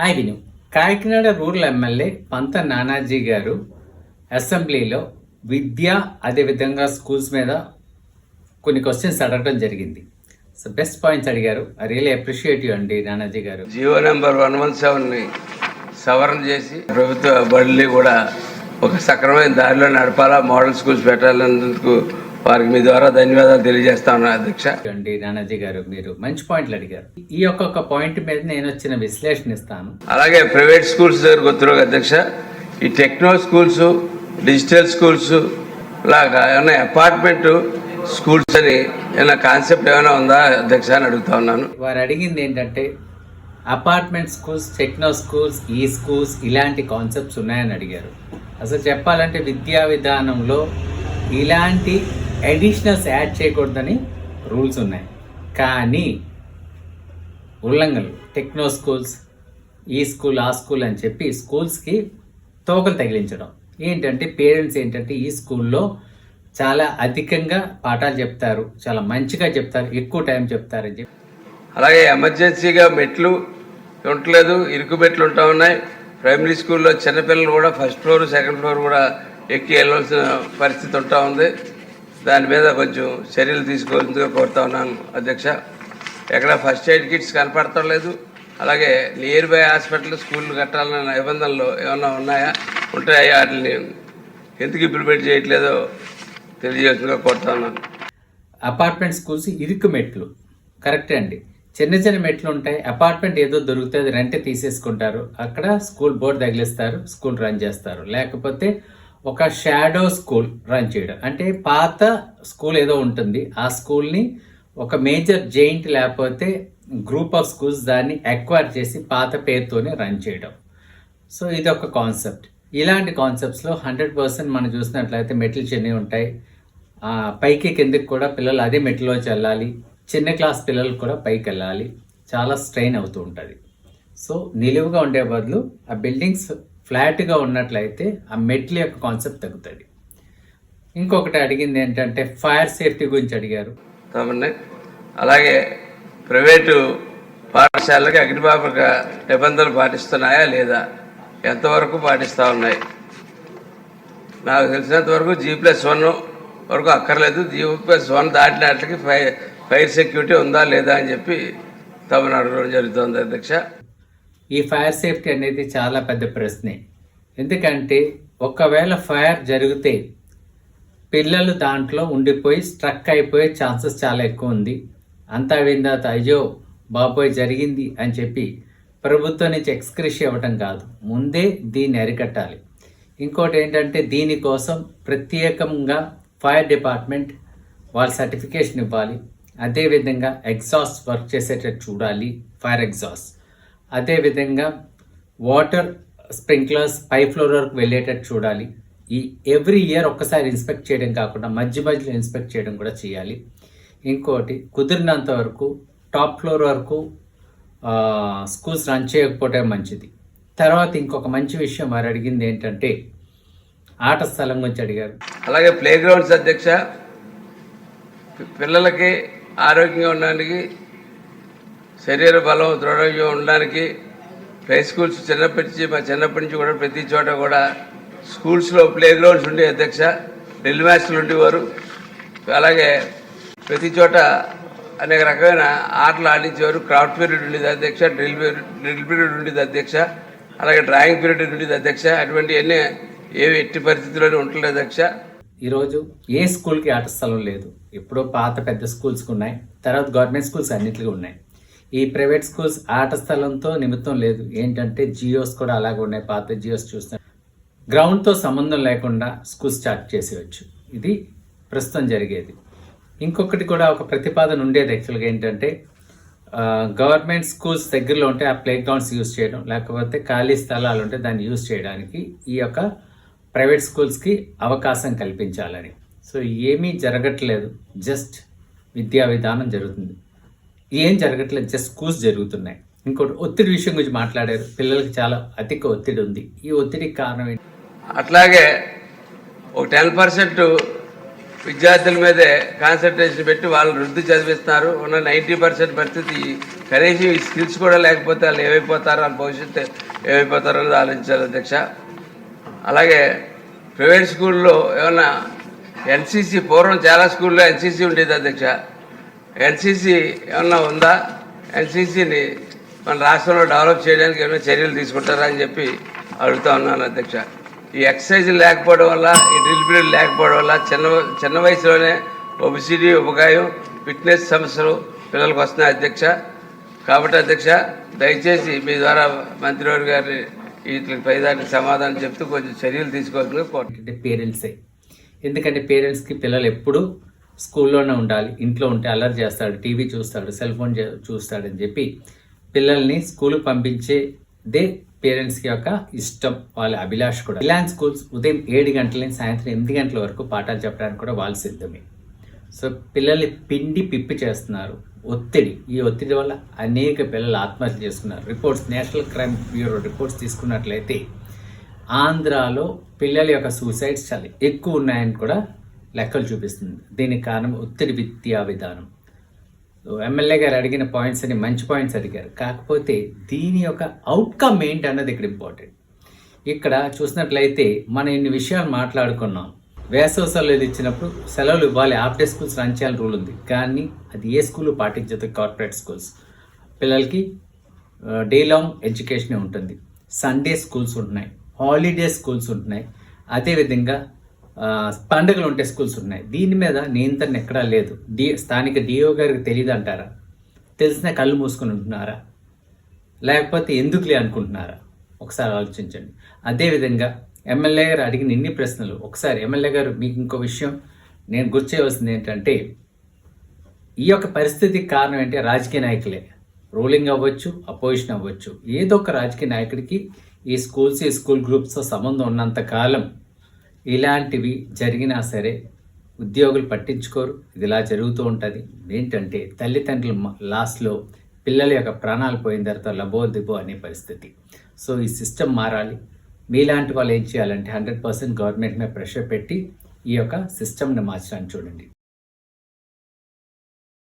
Hi విను. Kakinada rural MLA పంత నానాజీ గారు అసెంబ్లీలో విద్య అదేవిధంగా స్కూల్స్ మీద కొన్ని క్వశ్చన్స్ అడగడం జరిగింది. సో బెస్ట్ పాయింట్స్ అడిగారు. ఐ రియలీ అప్రిషియేట్ యూ అండి Nanaji garu. Jio number one one సెవెన్ని సవరణ చేసి ప్రభుత్వ బడులు కూడా ఒక సక్రమైన దారిలో నడపాలా? మోడల్ స్కూల్స్ పెట్టాలన్నందుకు వారికి మీ ద్వారా ధన్యవాదాలు తెలియజేస్తా ఉన్నా అధ్యక్ష. అండి నానాజీ గారు మీరు మంచి పాయింట్లు అడిగారు. ఈ ఒక్కొక్క పాయింట్ మీద నేను వచ్చిన విశ్లేషణ ఇస్తాను. అలాగే ప్రైవేట్ స్కూల్స్ దగ్గర గుర్తున్నారు అధ్యక్ష. ఈ టెక్నో స్కూల్స్ డిజిటల్ స్కూల్స్ లాగా ఏమైనా అపార్ట్మెంట్ స్కూల్స్ అని ఏమైనా కాన్సెప్ట్ ఏమైనా ఉందా అధ్యక్ష అని అడుగుతా ఉన్నాను. వారు అడిగింది ఏంటంటే అపార్ట్మెంట్ స్కూల్స్ టెక్నో స్కూల్స్ ఈ స్కూల్స్ ఇలాంటి కాన్సెప్ట్స్ ఉన్నాయని అడిగారు. అసలు చెప్పాలంటే విద్యా విధానంలో ఇలాంటి అడిషనల్స్ యాడ్ చేయకూడదని రూల్స్ ఉన్నాయి. కానీ ఉల్లంఘనలు టెక్నో స్కూల్స్ ఈ స్కూల్ ఆ స్కూల్ అని చెప్పి స్కూల్స్కి తోకలు తగిలించడం. ఏంటంటే పేరెంట్స్ ఏంటంటే ఈ స్కూల్లో చాలా అధికంగా పాఠాలు చెప్తారు చాలా మంచిగా చెప్తారు ఎక్కువ టైం చెప్తారని చెప్పి. అలాగే ఎమర్జెన్సీగా మెట్లు ఉండలేదు ఇరుకు మెట్లు ఉంటా ఉన్నాయి. ప్రైమరీ స్కూల్లో చిన్నపిల్లలు కూడా ఫస్ట్ ఫ్లోర్ సెకండ్ ఫ్లోర్ కూడా ఎక్కి వెళ్ళవలసిన పరిస్థితి ఉంటా ఉంది. దాని మీద కొంచెం చర్యలు తీసుకోవాల్సిందిగా కోరుతా ఉన్నాను అధ్యక్ష. ఎక్కడ ఫస్ట్ ఎయిడ్ కిట్స్ కనపడటం లేదు. అలాగే నియర్ బై హాస్పిటల్ స్కూల్ కట్టాలన్న నిబంధనలు ఏమైనా ఉన్నాయా? ఉంటాయా? వాటిని ఎందుకు ఇంప్లిమెంట్ చేయట్లేదో తెలియజేస్తుందిగా కోరుతా ఉన్నాను. అపార్ట్మెంట్ స్కూల్స్ ఇరుకు మెట్లు. కరెక్టే అండి. చిన్న చిన్న మెట్లు ఉంటాయి. అపార్ట్మెంట్ ఏదో దొరుకుతుంది రెంట్ తీసేసుకుంటారు. అక్కడ స్కూల్ బోర్డు తగిలిస్తారు స్కూల్ రన్ చేస్తారు. లేకపోతే ఒక షాడో స్కూల్ రన్ చేయడం. అంటే పాత స్కూల్ ఏదో ఉంటుంది. ఆ స్కూల్ని ఒక మేజర్ జెయింట్ లేకపోతే గ్రూప్ ఆఫ్ స్కూల్స్ దాన్ని ఎక్వైర్ చేసి పాత పేరుతోనే రన్ చేయడం. సో ఇది ఒక కాన్సెప్ట్ ఇలాంటి కాన్సెప్ట్స్లో హండ్రెడ్ పర్సెంట్ మనం చూసినట్లయితే మెట్లు చిన్నవి ఉంటాయి. ఆ, పైకి కిందకి కూడా పిల్లలు అదే మెట్లోంచి వెళ్ళాలి చిన్న క్లాస్ పిల్లలు కూడా పైకి వెళ్ళాలి. చాలా స్ట్రెయిన్ అవుతూ ఉంటుంది. సో నిలువుగా ఉండే బదులు ఆ బిల్డింగ్స్ ఫ్లాట్గా ఉన్నట్లయితే ఆ మెట్ల యొక్క కాన్సెప్ట్ తగ్గుతుంది. ఇంకొకటి అడిగింది ఏంటంటే ఫైర్ సేఫ్టీ గురించి అడిగారు. అలాగే ప్రైవేటు పాఠశాలకి అగ్నిమాపక నిబంధనలు పాటిస్తున్నాయా లేదా? ఎంతవరకు పాటిస్తూ ఉన్నాయి? నాకు తెలిసినంత వరకు జీ ప్లస్ వన్ వరకు అక్కర్లేదు. జీ ప్లస్ వన్ దాటినట్లకి ఫైర్ ఫైర్ సెక్యూరిటీ ఉందా లేదా అని చెప్పి తమను అడగడం జరుగుతుంది అధ్యక్ష. ఈ ఫైర్ సేఫ్టీ అనేది చాలా పెద్ద ప్రశ్నే. ఎందుకంటే ఒకవేళ ఫైర్ జరిగితే పిల్లలు దాంట్లో ఉండిపోయి స్ట్రక్ అయిపోయే ఛాన్సెస్ చాలా ఎక్కువ ఉంది. అంతా విన్న తర్వాత అయ్యో బాబోయ్ జరిగింది అని చెప్పి ప్రభుత్వం నుంచి ఎక్స్క్రిష్ ఇవ్వటం కాదు. ముందే దీన్ని అరికట్టాలి. ఇంకోటి ఏంటంటే దీనికోసం ప్రత్యేకంగా ఫైర్ డిపార్ట్మెంట్ వాళ్ళ సర్టిఫికేషన్ ఇవ్వాలి. అదేవిధంగా ఎగ్జాస్ట్ వర్క్ చేసేటట్టు చూడాలి ఫైర్ ఎగ్జాస్ట్. అదేవిధంగా వాటర్ స్ప్రింక్లర్స్ పై ఫ్లోర్ వరకు వెళ్ళేటట్టు చూడాలి. ఈ ఎవ్రీ ఇయర్ ఒక్కసారి ఇన్స్పెక్ట్ చేయడం కాకుండా మధ్య మధ్యలో ఇన్స్పెక్ట్ చేయడం కూడా చేయాలి. ఇంకోటి కుదిరినంత వరకు టాప్ ఫ్లోర్ వరకు స్కూల్స్ రన్ చేయకపోవటం మంచిది. తర్వాత ఇంకొక మంచి విషయం వారు అడిగింది ఏంటంటే ఆట స్థలం గురించి అడిగారు. అలాగే ప్లే గ్రౌండ్స్ అధ్యక్ష పిల్లలకి ఆరోగ్యంగా ఉండడానికి శరీర బలం దృఢంగా ఉండడానికి ప్లే స్కూల్స్ చిన్నప్పటి నుంచి మా చిన్నప్పటి నుంచి కూడా ప్రతి చోట కూడా స్కూల్స్లో ప్లే గ్రౌండ్స్ ఉండే అధ్యక్ష డ్రిల్ మ్యాచ్లు ఉండేవారు. అలాగే ప్రతి చోట అనేక రకమైన ఆటలు ఆడించేవారు. క్రాఫ్ట్ పీరియడ్ ఉండేది అధ్యక్ష డ్రిల్ డ్రిల్ పీరియడ్ ఉండేది అధ్యక్ష అలాగే డ్రాయింగ్ పీరియడ్ ఉండేది అధ్యక్ష. అటువంటి అన్నీ ఏవి ఎట్టి పరిస్థితుల్లోనే ఉండలేదు అధ్యక్ష. ఈరోజు ఏ స్కూల్కి ఆట స్థలం లేదు. ఎప్పుడో పాత పెద్ద స్కూల్స్కి ఉన్నాయి. తర్వాత గవర్నమెంట్ స్కూల్స్ అన్నింటికి ఉన్నాయి. ఈ ప్రైవేట్ స్కూల్స్ ఆట స్థలంతో నిమిత్తం లేదు. ఏంటంటే జియోస్ కూడా అలాగే ఉన్నాయి. పాత జియోస్ చూస్తే గ్రౌండ్తో సంబంధం లేకుండా స్కూల్ స్టార్ట్ చేసేయచ్చు. ఇది ప్రస్తుతం జరిగేది. ఇంకొకటి కూడా ఒక ప్రతిపాదన ఉండేది యాక్చువల్గా ఏంటంటే గవర్నమెంట్ స్కూల్స్ దగ్గరలో ఉంటే ఆ ప్లే గ్రౌండ్స్ యూజ్ చేయడం లేకపోతే ఖాళీ స్థలాలు ఉంటే దాన్ని యూజ్ చేయడానికి ఈ యొక్క ప్రైవేట్ స్కూల్స్కి అవకాశం కల్పించాలని. సో ఏమీ జరగట్లేదు. జస్ట్ విద్యా విధానం జరుగుతుంది. ఏం జరగట్లేదు జస్ట్ స్కూల్స్ జరుగుతున్నాయి. ఇంకోటి ఒత్తిడి విషయం గురించి మాట్లాడారు. పిల్లలకి చాలా అధిక ఒత్తిడి ఉంది. ఈ ఒత్తిడికి కారణం ఏంటి? అట్లాగే ఒక టెన్ పర్సెంట్ విద్యార్థుల మీదే కాన్సన్ట్రేషన్ పెట్టి వాళ్ళు వృద్ధి చదివిస్తున్నారు ఉన్న నైంటీ పర్సెంట్ పరిస్థితి కనీసం ఈ స్కిల్స్ కూడా లేకపోతే వాళ్ళు ఏమైపోతారో వాళ్ళ భవిష్యత్తు ఏమైపోతారో అనేది ఆలోచించాలి అధ్యక్ష. అలాగే ప్రైవేట్ స్కూల్లో ఏమన్నా ఎన్సీసీ పూర్వం చాలా స్కూల్లో ఎన్సీసీ ఉండేది అధ్యక్ష. ఎన్సీసీ ఏమన్నా ఉందా? ఎన్సీసీని మన రాష్ట్రంలో డెవలప్ చేయడానికి ఏమైనా చర్యలు తీసుకుంటారా అని చెప్పి అడుగుతా ఉన్నాను అధ్యక్ష. ఈ ఎక్సర్సైజ్ లేకపోవడం వల్ల ఈ డ్రిల్ పీరియడ్ లేకపోవడం వల్ల చిన్న చిన్న వయసులోనే ఒబిసిటీ ఉపకాయం ఫిట్నెస్ సమస్యలు పిల్లలకు వస్తున్నాయి అధ్యక్ష. కాబట్టి అధ్యక్ష దయచేసి మీ ద్వారా మంత్రివారి గారి వీటికి పైదానికి సమాధానం చెప్తూ కొంచెం చర్యలు తీసుకోవాలని కోరుతున్నాను పేరెంట్సే. ఎందుకంటే పేరెంట్స్కి పిల్లలు ఎప్పుడూ స్కూల్లోనే ఉండాలి ఇంట్లో ఉంటే అల్లరి చేస్తాడు టీవీ చూస్తాడు సెల్ ఫోన్ చూస్తాడని చెప్పి పిల్లల్ని స్కూల్ పంపించేదే పేరెంట్స్కి యొక్క ఇష్టం వాళ్ళ అభిలాష కూడా. ఇలాంటి స్కూల్స్ ఉదయం ఏడు గంటల నుంచి సాయంత్రం ఎనిమిది గంటల వరకు పాఠాలు చెప్పడానికి కూడా వాళ్ళు సిద్ధమే. సో పిల్లల్ని పిండి పిప్పి చేస్తున్నారు. ఒత్తిడి. ఈ ఒత్తిడి వల్ల అనేక పిల్లలు ఆత్మహత్య చేసుకున్నారు. Reports national crime bureau reports తీసుకున్నట్లయితే ఆంధ్రాలో పిల్లల యొక్క సూసైడ్స్ చాలా ఎక్కువ ఉన్నాయని కూడా లెక్కలు చూపిస్తుంది. దీనికి కారణం ఒత్తిడి విద్యా విధానం. ఎమ్మెల్యే గారు అడిగిన పాయింట్స్ అని మంచి పాయింట్స్ అడిగారు. కాకపోతే దీని యొక్క అవుట్కమ్ ఏంటి అన్నది ఇక్కడ ఇంపార్టెంట్ ఇక్కడ చూసినట్లయితే మనం ఇన్ని విషయాలు మాట్లాడుకున్నాం. వేసవ సెలవులు ఇచ్చినప్పుడు సెలవులు ఇవ్వాలి ఆఫ్డే స్కూల్స్ రన్ చేయాలని రూల్ ఉంది. కానీ అది ఏ స్కూల్ పాటించదు? కార్పొరేట్ స్కూల్స్ పిల్లలకి డే లాంగ్ ఎడ్యుకేషన్ ఉంటుంది. సండే స్కూల్స్ ఉంటున్నాయి. హాలిడే స్కూల్స్ ఉంటున్నాయి. అదేవిధంగా పండుగలు ఉంటే స్కూల్స్ ఉన్నాయి. దీని మీద నియంత్రణ ఎక్కడా లేదు. డి స్థానిక డిఓ గారికి తెలియదు అంటారా? తెలిసిన కళ్ళు మూసుకొని ఉంటున్నారా? లేకపోతే ఎందుకులే అనుకుంటున్నారా? ఒకసారి ఆలోచించండి. అదేవిధంగా ఎమ్మెల్యే గారు అడిగిన ఇన్ని ప్రశ్నలు. ఒకసారి ఎమ్మెల్యే గారు మీకు ఇంకో విషయం నేను గుర్తు చేయవలసింది ఏంటంటే ఈ యొక్క పరిస్థితికి కారణం ఏంటి? రాజకీయ నాయకులే. రూలింగ్ అవ్వచ్చు అపోజిషన్ అవ్వచ్చు. ఏదో ఒక రాజకీయ నాయకుడికి ఈ స్కూల్స్ ఈ స్కూల్ గ్రూప్స్తో సంబంధం ఉన్నంత కాలం ఇలాంటివి జరిగినా సరే ఉద్యోగులు పట్టించుకోరు. ఇది ఇలా జరుగుతూ ఉంటుంది. ఏంటంటే తల్లిదండ్రులు లాస్ట్లో పిల్లల యొక్క ప్రాణాలు పోయిన తర్వాత లబో దిబో అనే పరిస్థితి. సో ఈ సిస్టమ్ మారాలి. మీలాంటి వాళ్ళు ఏం చేయాలంటే హండ్రెడ్ పర్సెంట్ గవర్నమెంట్ మీద ప్రెషర్ పెట్టి ఈ యొక్క సిస్టమ్ని మార్చడానికి చూడండి.